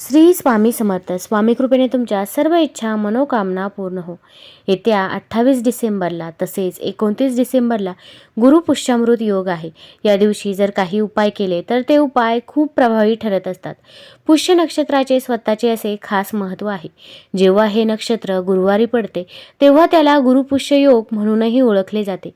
श्री स्वामी समर्थ. स्वामी कृपेने तुमच्या सर्व इच्छा मनोकामना पूर्ण हो. येत्या अठ्ठावीस डिसेंबरला तसेच एकोणतीस डिसेंबरला गुरुपुष्यामृत योग आहे. या दिवशी जर काही उपाय केले तर ते उपाय खूप प्रभावी ठरत असतात. पुष्य नक्षत्राचे स्वतःचे असे खास महत्त्व आहे. जेव्हा हे नक्षत्र गुरुवारी पडते तेव्हा त्याला गुरुपुष्य योग म्हणूनही ओळखले जाते.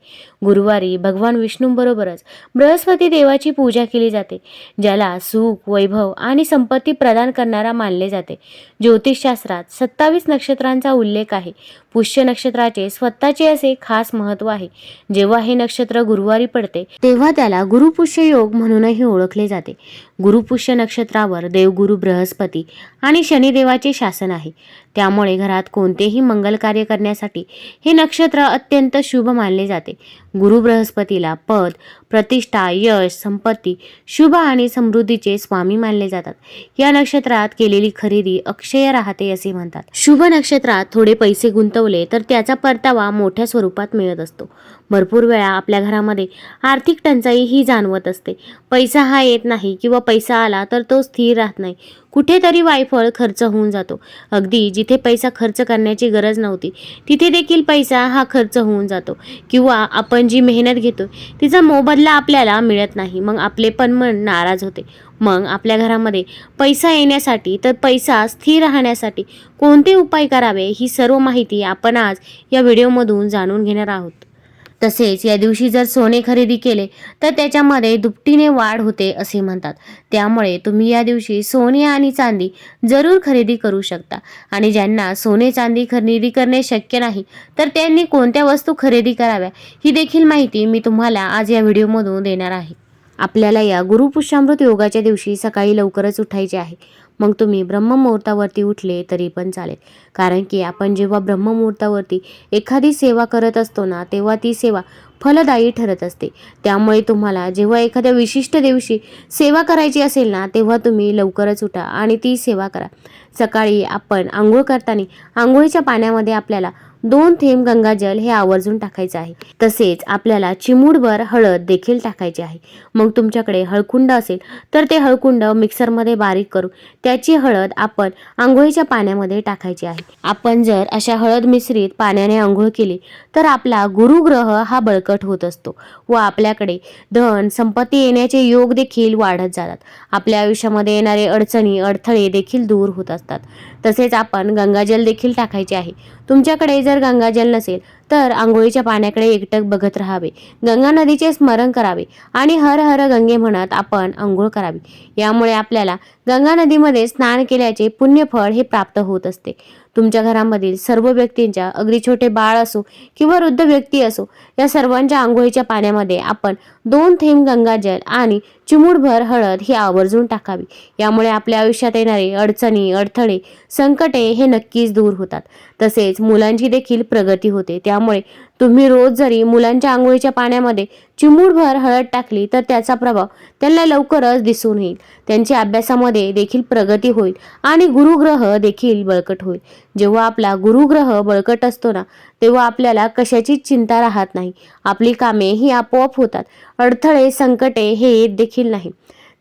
गुरुवारी भगवान विष्णूंबरोबरच बृहस्पती देवाची पूजा केली जाते ज्याला सुख वैभव आणि संपत्ती प्रदान करणारा करणारा मानले जाते. ज्योतिषशास्त्रात सत्तावीस नक्षत्रांचा उल्लेख आहे. पुष्य नक्षत्राचे स्वतःचे असे खास महत्त्व आहे. जेव्हा हे नक्षत्र गुरुवारी पडते तेव्हा त्याला गुरुपुष्य योग म्हणूनही ओळखले जाते. गुरुपुष्य नक्षत्रावर देवगुरु बृहस्पती आणि शनिदेवाचे शासन आहे. त्यामुळे घरात कोणतेही मंगल कार्य करण्यासाठी हे नक्षत्र अत्यंत शुभ मानले जाते. गुरु बृहस्पतीला पद प्रतिष्ठा यश संपत्ती शुभ आणि समृद्धीचे स्वामी मानले जातात. या नक्षत्रात केलेली खरेदी अक्षय राहते असे म्हणतात. शुभ नक्षत्रात थोडे पैसे गुंतवले तर त्याचा परतावा मोठ्या स्वरूपात मिळत असतो. भरपूर वेळा आपल्या घरामध्ये आर्थिक टंचाई ही जाणवत असते. पैसा हा येत नाही किंवा पैसा आला तर तो स्थिर राहत नाही. कुठेतरी वायफळ खर्च होऊन जातो. अगदी जिथे पैसा खर्च करण्याची गरज नव्हती तिथे देखील पैसा हा खर्च होऊन जातो. किंवा आपण जी मेहनत घेतो तिचा मोबदला आपल्याला मिळत नाही. मग आपले पण मन नाराज होते. मग आपल्या घरामध्ये पैसा येण्यासाठी तर पैसा स्थिर राहण्यासाठी कोणते उपाय करावे ही सर्व माहिती आपण आज या व्हिडिओमधून जाणून घेणार आहोत. तसेच या दिवशी जर सोने खरेदी केले तर त्याच्यामध्ये दुपटीने वाढ होते असे म्हणतात. त्यामुळे तुम्ही या दिवशी सोने आणि चांदी जरूर खरेदी करू शकता. आणि ज्यांना सोने चांदी खरेदी करणे शक्य नाही तर त्यांनी कोणत्या वस्तू खरेदी कराव्या ही देखील माहिती मी तुम्हाला आज या व्हिडिओमधून देणार आहे. आपल्याला या गुरुपुष्यामृत योगाच्या दिवशी सकाळी लवकरच उठायचे आहे. मग तुम्ही ब्रह्ममुहूर्तावरती उठले तरी पण चालेल. कारण की आपण जेव्हा ब्रह्ममुहूर्तावरती एखादी सेवा करत असतो ना तेव्हा ती सेवा फलदायी ठरत असते. त्यामुळे तुम्हाला जेव्हा एखाद्या विशिष्ट दिवशी सेवा करायची असेल ना तेव्हा तुम्ही लवकरच उठा आणि ती सेवा करा. सकाळी आपण आंघोळ करताना आंघोळीच्या पाण्यामध्ये आपल्याला दोन थेंब गंगाजल हे आवर्जून टाकायचं आहे. तसेच आपल्याला चिमूडभर हळद देखील टाकायची आहे. मग तुमच्याकडे हळकुंड असेल तर ते हळकुंड मिक्सरमध्ये बारीक करून त्याची हळद आपण आंघोळीच्या पाण्यामध्ये टाकायची आहे. आपण जर अशा हळद मिश्रित पाण्याने आंघोळ केली तर आपला गुरुग्रह हा बळकट होत असतो व आपल्याकडे धन संपत्ती येण्याचे योग देखील वाढत जातात. आपल्या आयुष्यामध्ये येणारे अडचणी अडथळे देखील दूर होत असतात. तसेच आपण गंगाजल देखील टाकायचे आहे. तुमच्याकडे जर गंगाजल नसेल तर आंघोळीच्या पाण्याकडे एकटक बघत राहावे. गंगा नदीचे स्मरण करावे आणि हर हर गंगे म्हणत आपण आंघोळ करावी. यामुळे आपल्याला गंगा नदीमध्ये स्नान केल्याचे पुण्यफळ हे प्राप्त होत असते. तुमच्या घरामधील सर्व व्यक्तींच्या अगदी छोटे बाळ असो किंवा वृद्ध व्यक्ती असो या सर्वांच्या आंघोळीच्या पाण्यामध्ये आपण दोन थेंब गंगाजल आणि चिमूडभर हळद ही आवर्जून टाकावी. यामुळे आपल्या आयुष्यात येणारे अडचणी अडथळे संकटे हे नक्कीच दूर होतात. तसेच मुलांची देखील प्रगती होते. त्या त्यामुळे तुम्ही रोज जरी मुलांच्या आंघोळीच्या पाण्यामध्ये चिमूडभर हळद टाकली तर त्याचा प्रभाव त्यांना लवकरच दिसून येईल. त्यांच्या अभ्यासामध्ये देखील प्रगती होईल आणि गुरुग्रह देखील बळकट होईल. जेव्हा आपला गुरुग्रह बळकट असतो ना तेव्हा आपल्याला कशाचीच चिंता राहत नाही. आपली कामे ही आपोआप होतात. अडथळे संकटे हे येत देखील नाही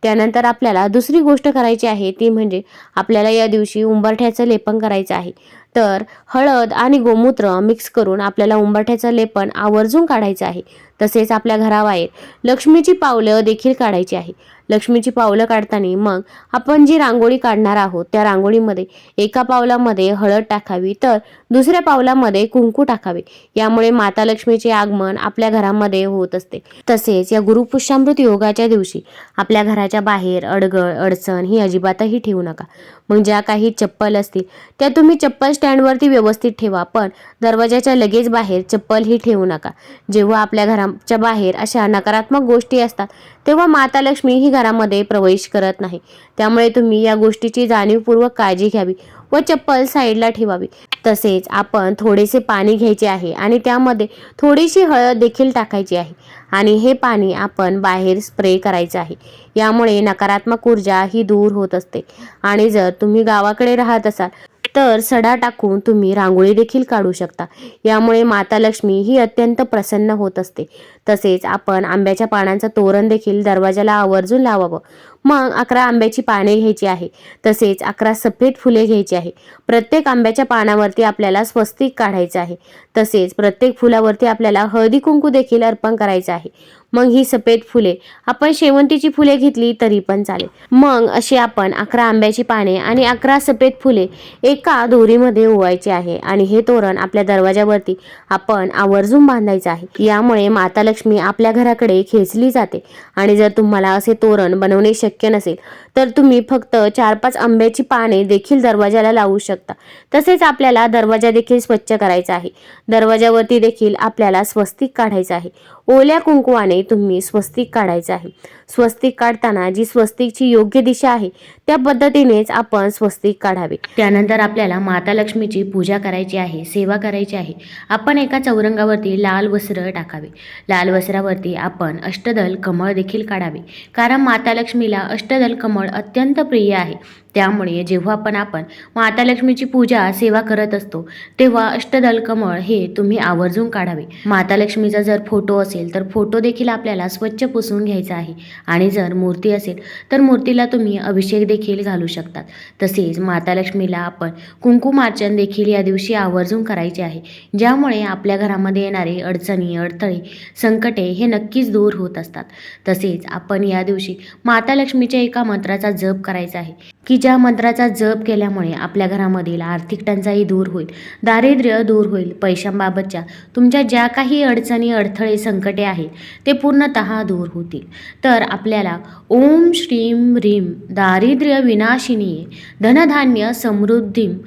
त्यानंतर आपल्याला दुसरी गोष्ट करायची आहे ती म्हणजे आपल्याला या दिवशी उंबरठ्याचं लेपन करायचं आहे. तर हळद आणि गोमूत्र मिक्स करून आपल्याला उंबरठ्याचं लेपन आवर्जून काढायचं आहे. तसेच आपल्या घराबाहेर लक्ष्मीची पावलं देखील काढायची आहे. लक्ष्मीची पावलं काढताना मग आपण जी रांगोळी काढणार आहोत त्या रांगोळीमध्ये एका पावलामध्ये हळद टाकावी तर दुसऱ्या पावलामध्ये कुंकू टाकावे. यामुळे माता लक्ष्मीचे आगमन आपल्या घरामध्ये होत असते. तसेच या गुरुपुष्यामृत योगाच्या दिवशी आपल्या घराच्या बाहेर अडगळ अडचण ही अजिबातही ठेवू नका. मग ज्या काही चप्पल असतील त्या तुम्ही चप्पल स्टँडवरती व्यवस्थित ठेवा. पण दरवाजाच्या लगेच बाहेर चप्पल ही ठेवू नका. जेव्हा आपल्या घराच्या बाहेर अशा नकारात्मक गोष्टी असतात तेव्हा माता लक्ष्मी ही घरामध्ये प्रवेश करत नाही. त्यामुळे तुम्ही या गोष्टीची जाणीवपूर्वक काळजी घ्यावी व चप्पल साईडला ठेवावी. तसेच आपण थोडेसे पाणी घ्यायचे आहे आणि त्यामध्ये थोडीशी हळद देखील टाकायची आहे. आणि हे पाणी आपण बाहेर स्प्रे करायचं आहे. यामुळे नकारात्मक ऊर्जा ही दूर होत असते. आणि जर तुम्ही गावाकडे राहत असाल तर सडा टाकून तुम्ही रांगोळी देखील काढू शकता. यामुळे माता लक्ष्मी ही अत्यंत प्रसन्न होत असते. तसेच आपण आंब्याच्या पानांचं तोरण देखील दरवाजाला आवर्जून लावावं. मग अकरा आंब्याची पाने घ्यायची आहे. तसेच अकरा सफेद फुले घ्यायची आहे. प्रत्येक आंब्याच्या पानावरती आपल्याला स्वस्तिक काढायचं आहे. तसेच प्रत्येक फुलावरती आपल्याला हळदी कुंकू देखील अर्पण करायचं आहे. मग ही सफेद फुले आपण शेवंतीची फुले घेतली तरी पण चालेल. मग अशी आपण अकरा आंब्याची पाने आणि अकरा सफेद फुले एका दोरीमध्ये ओवायचे आहे आणि हे तोरण आपल्या दरवाजावरती आपण आवर्जून बांधायचं आहे. यामुळे माता लक्ष्मी आपल्या घराकडे खेचली जाते आणि जर तुम्हाला असे तोरण बनवणे शक्य नसेल तर तुम्ही फक्त चार पाच आंब्याची पाने देखील दरवाजाला लावू शकता. तसेच आपल्याला दरवाजा देखील स्वच्छ करायचा आहे. दरवाजावरती देखील आपल्याला स्वस्तिक काढायचं आहे. ओल्या कुंकवाने तुम्ही स्वस्तिक काढायचं आहे. स्वस्तिक काढताना जी स्वस्तिकची योग्य दिशा आहे त्या पद्धतीनेच आपण स्वस्तिक काढावे. त्यानंतर आपल्याला माता लक्ष्मीची पूजा करायची आहे सेवा करायची आहे. आपण एका चौरंगावरती लाल वस्त्र टाकावे. लाल वस्त्रावरती आपण अष्टदल कमळ देखील काढावे. कारण माता लक्ष्मीला अष्टदल कमळ अत्यंत प्रिय आहे. त्यामुळे जेव्हा पण आपण माता लक्ष्मीची पूजा सेवा करत असतो तेव्हा अष्टदल कमळ हे तुम्ही आवर्जून काढावे. माता लक्ष्मीचा जर फोटो असेल तर फोटो देखील आपल्याला स्वच्छ पुसून घ्यायचा आहे. आणि जर मूर्ती असेल तर मूर्तीला तुम्ही अभिषेक देखील घालू शकतात. तसेच माता लक्ष्मीला आपण कुंकुमार्चन देखील या दिवशी आवर्जून करायचे आहे. ज्यामुळे आपल्या घरामध्ये येणारे अडचणी अडथळे संकटे हे नक्कीच दूर होत असतात. तसेच आपण या दिवशी माता लक्ष्मीच्या एका मंत्राचा जप करायचा आहे की तिच्या मंत्राचा जप केल्यामुळे आपल्या घरामधील आर्थिक टंचाई दूर होईल दारिद्र्य दूर होईल पैशांबाबतच्या. तुमच्या ज्या काही अडचणी अडथळे संकटे आहेत ते पूर्णतः दूर होतील. तर आपल्याला ओम श्रीम ह्रीम दारिद्र्य विनाशिनी धनधान्य समृद्धीम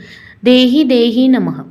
देही देही नमः.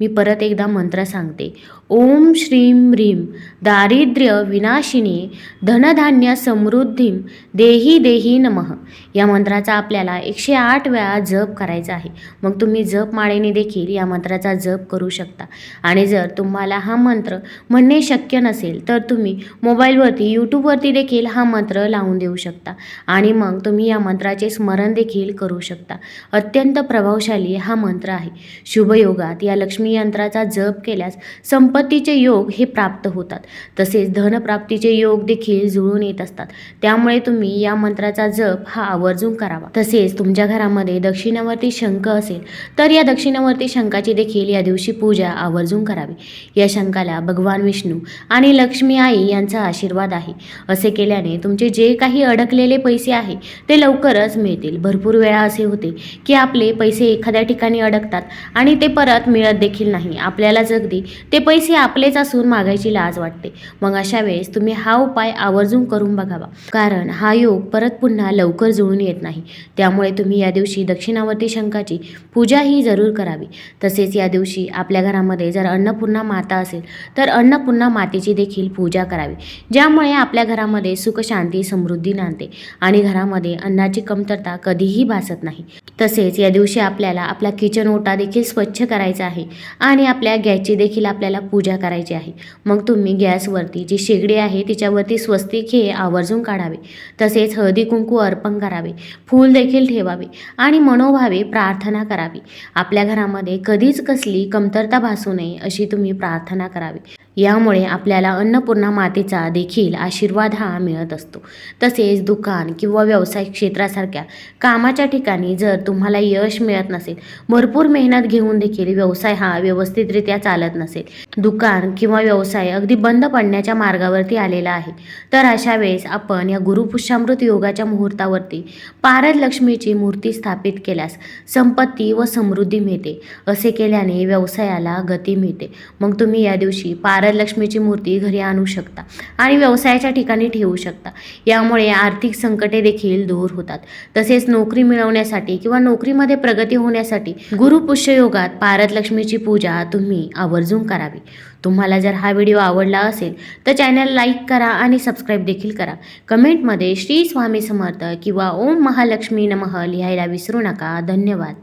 मी परत एकदा मंत्र सांगते. ओम श्रीम ह्रीम दारिद्र्य विनाशिनी धनधान्य समृद्धीम देही देही नमः. या मंत्राचा आपल्याला एकशे आठ वेळा जप करायचा आहे. मग तुम्ही जप माळेने देखील या मंत्राचा जप करू शकता. आणि जर तुम्हाला हा मंत्र म्हणणे शक्य नसेल तर तुम्ही मोबाईलवरती यूट्यूबवरती देखील हा मंत्र लावून देऊ शकता. आणि मग तुम्ही या मंत्राचे स्मरण देखील करू शकता. अत्यंत प्रभावशाली हा मंत्र आहे. शुभयोगात या लक्ष्मी यंत्राचा जप केल्यास संपत्तीचे योग हे प्राप्त होतात. तसेच धनप्राप्तीचे योग देखील जुळून येत असतात. त्यामुळे तुम्ही या मंत्राचा जप हा आवर्जून करावा. तसेच तुमच्या घरामध्ये दक्षिणावर्ती शंख असेल तर या दक्षिणावर्ती शंखाची देखील या दिवशी पूजा आवर्जून करावी. या शंखाला भगवान विष्णू आणि लक्ष्मी आई यांचा आशीर्वाद आहे. असे केल्याने तुमचे जे काही अडकलेले पैसे आहे ते लवकरच मिळतील. भरपूर वेळा असे होते की आपले पैसे एखाद्या ठिकाणी अडकतात आणि ते परत मिळत देखील नाही. आपल्यालाच अगदी ते पैसे आपलेच असून मागायची लाज वाटते. मग अशा वेळेस तुम्ही हा उपाय आवर्जून करून बघावा. कारण हा योग परत पुन्हा लवकर जुळून येत नाही. त्यामुळे तुम्ही या दिवशी दक्षिणावर्ती शंखाची पूजा ही जरूर करावी. तसेच या दिवशी आपल्या घरामध्ये जर अन्नपूर्णा माता असेल तर अन्नपूर्णा मातेची देखील पूजा करावी. ज्यामुळे आपल्या घरामध्ये सुख शांती समृद्धी नांदते आणि घरामध्ये अन्नाची कमतरता कधीही भासत नाही. तसेच या दिवशी आपल्याला आपला किचन ओटा देखील स्वच्छ करायचा आहे. आणि आपल्या गॅसची देखील आपल्याला पूजा करायची आहे. मग तुम्ही गॅसवरती जी शेगडी आहे तिच्यावरती स्वस्तिक हे आवर्जून काढावे. तसेच हळदी कुंकू अर्पण करावे. फूल देखील ठेवावे आणि मनोभावे प्रार्थना करावी. आपल्या घरामध्ये कधीच कसली कमतरता भासू नये अशी तुम्ही प्रार्थना करावी. यामुळे आपल्याला अन्नपूर्णा मातेचा देखील आशीर्वाद हा मिळत असतो. तसेच दुकान किंवा व्यवसाय क्षेत्रासारख्या कामाच्या ठिकाणी जर तुम्हाला यश मिळत नसेल भरपूर मेहनत घेऊन देखील व्यवसाय हा व्यवस्थितरित्या चालत नसेल. दुकान किंवा व्यवसाय अगदी बंद पडण्याच्या मार्गावरती आलेला आहे. तर अशा वेळेस आपण या गुरुपुष्यामृत योगाच्या मुहूर्तावरती पारद लक्ष्मीची मूर्ती स्थापित केल्यास संपत्ती व समृद्धी मिळते. असे केल्याने व्यवसायाला गती मिळते. मग तुम्ही या दिवशी पार लक्ष्मीची मूर्ती घरी आणू शकता आणि व्यवसायाच्या ठिकाणी ठेवू शकता. यामुळे आर्थिक संकटे देखील दूर होतात. तसेच नोकरी मिळवण्यासाठी किंवा नोकरीमध्ये प्रगती होण्यासाठी गुरुपुष्ययोगात योगात लक्ष्मीची पूजा तुम्ही आवर्जून करावी. तुम्हाला जर हा व्हिडिओ आवडला असेल तर चॅनल लाईक करा आणि सबस्क्राईब देखील करा. कमेंटमध्ये श्री स्वामी समर्थ किंवा ओम महालक्ष्मी नमः लिहायला विसरू नका. धन्यवाद.